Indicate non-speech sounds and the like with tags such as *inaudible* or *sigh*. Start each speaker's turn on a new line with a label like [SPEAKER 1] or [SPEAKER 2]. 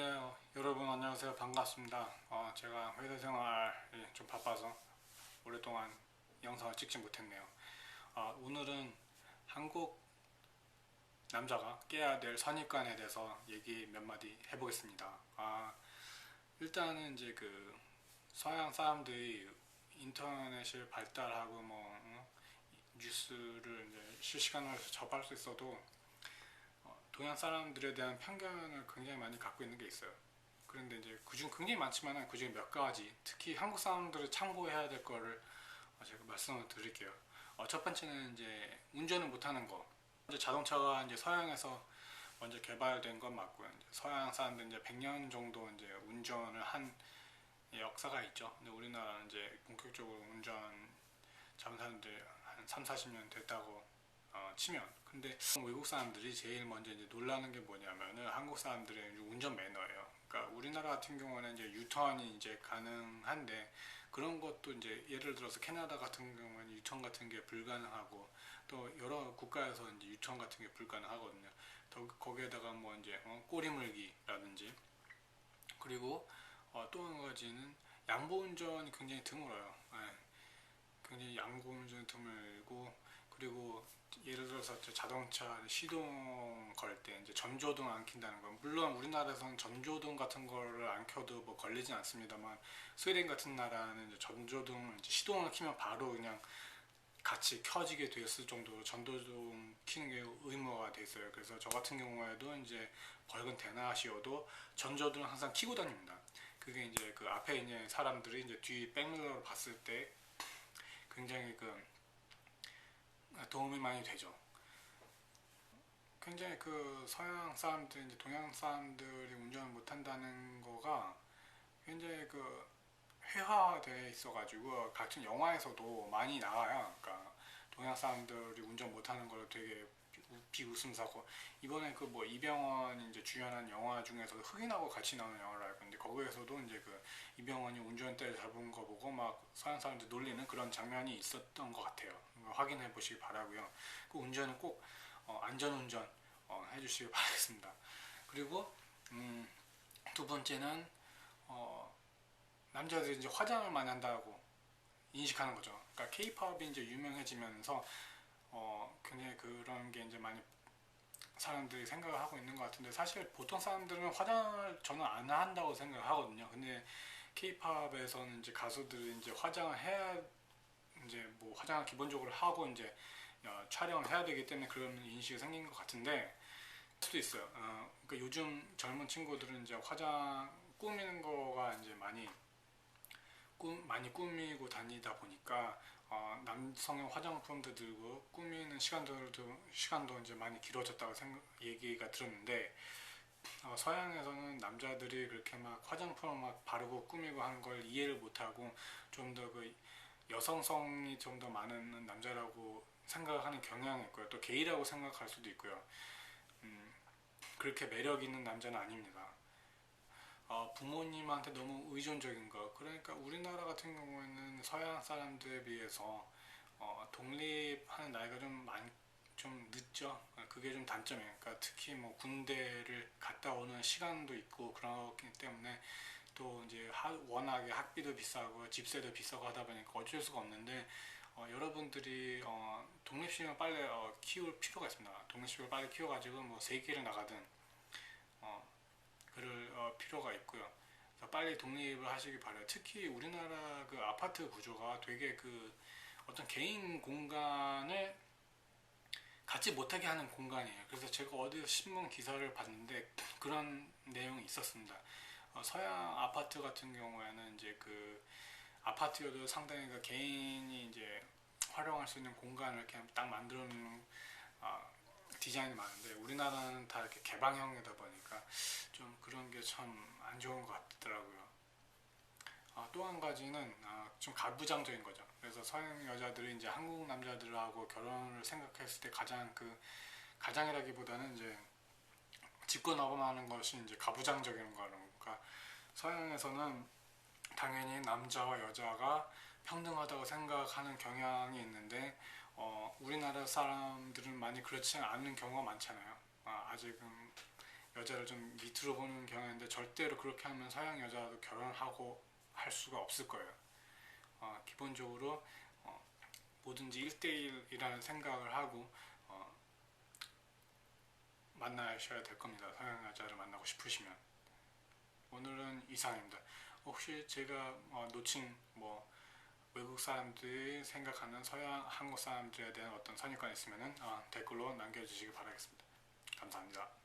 [SPEAKER 1] 네, 어, 여러분 안녕하세요. 반갑습니다. 어, 제가 회사 생활이 좀 바빠서 오랫동안 영상을 찍지 못했네요. 어, 오늘은 한국 남자가 깨야 될 선입관에 대해서 얘기 몇 마디 해보겠습니다. 아, 일단은 이제 그 서양 사람들이 인터넷을 발달하고 뭐 어, 뉴스를 이제 실시간으로 접할 수 있어도 어, 동양 사람들에 대한 편견을 굉장히 많이 갖고 있는 게 있어요. 그런데 이제 그중 굉장히 많지만 그중에 몇 가지 특히 한국 사람들을 참고해야 될 거를 어, 제가 말씀을 드릴게요. 어, 첫 번째는 이제 운전을 못하는 거. 이제 자동차가 이제 서양에서 먼저 개발된 건 맞고요. 서양 사람들 이제 100년 정도 이제 운전을 한 역사가 있죠. 근데 우리나라는 이제 본격적으로 운전 잡은 사람들 한 3, 40년 됐다고 어, 치면 근데 외국 사람들이 제일 먼저 이제 놀라는 게 뭐냐면은 한국 사람들의 운전 매너예요. 그러니까 우리나라 같은 경우는 이제 유턴이 이제 가능한데 그런 것도 이제 예를 들어서 캐나다 같은 경우는 유턴 같은 게 불가능하고 또 여러 국가에서 이제 유턴 같은 게 불가능하거든요. 더 거기에다가 뭐 이제 어, 꼬리물기라든지 그리고 어, 또한 가지는 양보 운전이 굉장히 드물어요. 예. 굉장히 양보 운전이 드물고 그리고 예를 들어서 저 자동차 시동 걸 때 이제 전조등 안 킨다는 건 물론 우리나라에서는 전조등 같은 거를 안 켜도 뭐 걸리진 않습니다만 스웨덴 같은 나라는 전조등 시동을 키면 바로 그냥 같이 켜지게 되었을 정도로 전조등 키는 게 의무화가 돼 있어요. 그래서 저 같은 경우에도 이제 밝은 대낮이어도 전조등을 항상 켜고 다닙니다. 그게 이제 그 앞에 있는 사람들이 이제 뒤 백밀러로 봤을 때 굉장히 그 도움이 많이 되죠. 굉장히 그 서양 사람들, 이제 동양 사람들이 운전을 못한다는 거가 굉장히 그 회화되어 있어가지고 같은 영화에서도 많이 나와요. 그러니까 동양 사람들이 운전 못하는 걸 되게 비웃음 사고 이번에 그 뭐 이병헌이 이제 주연한 영화 중에서 흑인하고 같이 나오는 영화를 알고 있는데 거기에서도 이제 그 이병헌이 운전대 잡은 거 보고 막 서양 사람들 놀리는 그런 장면이 있었던 것 같아요. 확인해 보시기 바라고요. 그 운전은 꼭 어, 안전운전 어, 해주시기 *laughs* 바라겠습니다. 그리고 음, 두 번째는 어, 남자들이 이제 화장을 많이 한다고 인식하는 거죠. 그러니까 케이팝이 이제 유명해지면서 어, 굉장히 그런 게 이제 많이 사람들이 생각을 하고 있는 것 같은데 사실 보통 사람들은 화장을 저는 안 한다고 생각을 하거든요. 근데 케이팝에서는 이제 가수들이 이제 화장을 해야 이제 뭐 화장을 기본적으로 하고 이제 어, 촬영을 해야 되기 때문에 그런 인식이 생긴 것 같은데 수도 있어요. 어, 그러니까 요즘 젊은 친구들은 이제 화장 꾸미는 거가 이제 많이 꾸, 많이 꾸미고 다니다 보니까 어, 남성의 화장품도 들고 꾸미는 시간도 시간도 이제 많이 길어졌다고 생각 얘기가 들었는데 어, 서양에서는 남자들이 그렇게 막 화장품을 막 바르고 꾸미고 하는 걸 이해를 못하고 좀 더 그 여성성이 좀 더 많은 남자라고 생각하는 경향이 있고요. 또 게이라고 생각할 수도 있고요. 음, 그렇게 매력 있는 남자는 아닙니다. 어, 부모님한테 너무 의존적인 거. 그러니까 우리나라 같은 경우에는 서양 사람들에 비해서 어, 독립하는 나이가 좀 많, 좀 늦죠. 그게 좀 단점이에요. 그러니까 특히 뭐 군대를 갔다 오는 시간도 있고 그렇기 때문에 또 이제 하, 워낙에 학비도 비싸고 집세도 비싸고 하다 보니까 어쩔 수가 없는데 어, 여러분들이 어, 독립심을 빨리 어, 키울 필요가 있습니다. 독립심을 빨리 키워가지고 뭐 세계를 나가든 어, 그럴 어, 필요가 있고요. 빨리 독립을 하시기 바래요. 특히 우리나라 그 아파트 구조가 되게 그 어떤 개인 공간을 갖지 못하게 하는 공간이에요. 그래서 제가 어디서 신문 기사를 봤는데 그런 내용이 있었습니다. 어, 서양 아파트 같은 경우에는 이제 그 아파트여도 상당히 그 개인이 이제 활용할 수 있는 공간을 이렇게 딱 만들어 놓는 어, 디자인이 많은데 우리나라는 다 이렇게 개방형이다 보니까 좀 그런 게 참 안 좋은 것 같더라고요. 아, 또한 가지는 아, 좀 가부장적인 거죠. 그래서 서양 여자들이 이제 한국 남자들하고 결혼을 생각했을 때 가장 그 가장이라기보다는 이제 짚고 넘어가는 것이 이제 가부장적인 거는 그러니까 서양에서는 당연히 남자와 여자가 평등하다고 생각하는 경향이 있는데 어, 우리나라 사람들은 많이 그렇지 않은 경우가 많잖아요. 아, 아직은 여자를 좀 밑으로 보는 경향인데 절대로 그렇게 하면 서양 여자도 결혼하고 할 수가 없을 거예요. 어, 기본적으로 어, 뭐든지 1대1이라는 생각을 하고 어, 만나셔야 될 겁니다. 서양 여자를 만나고 싶으시면 오늘은 이상입니다. 혹시 제가 어, 놓친 뭐 외국 사람들이 생각하는 서양 한국 사람들에 대한 어떤 선입관이 있으면은 어, 댓글로 남겨주시기 바라겠습니다. 감사합니다.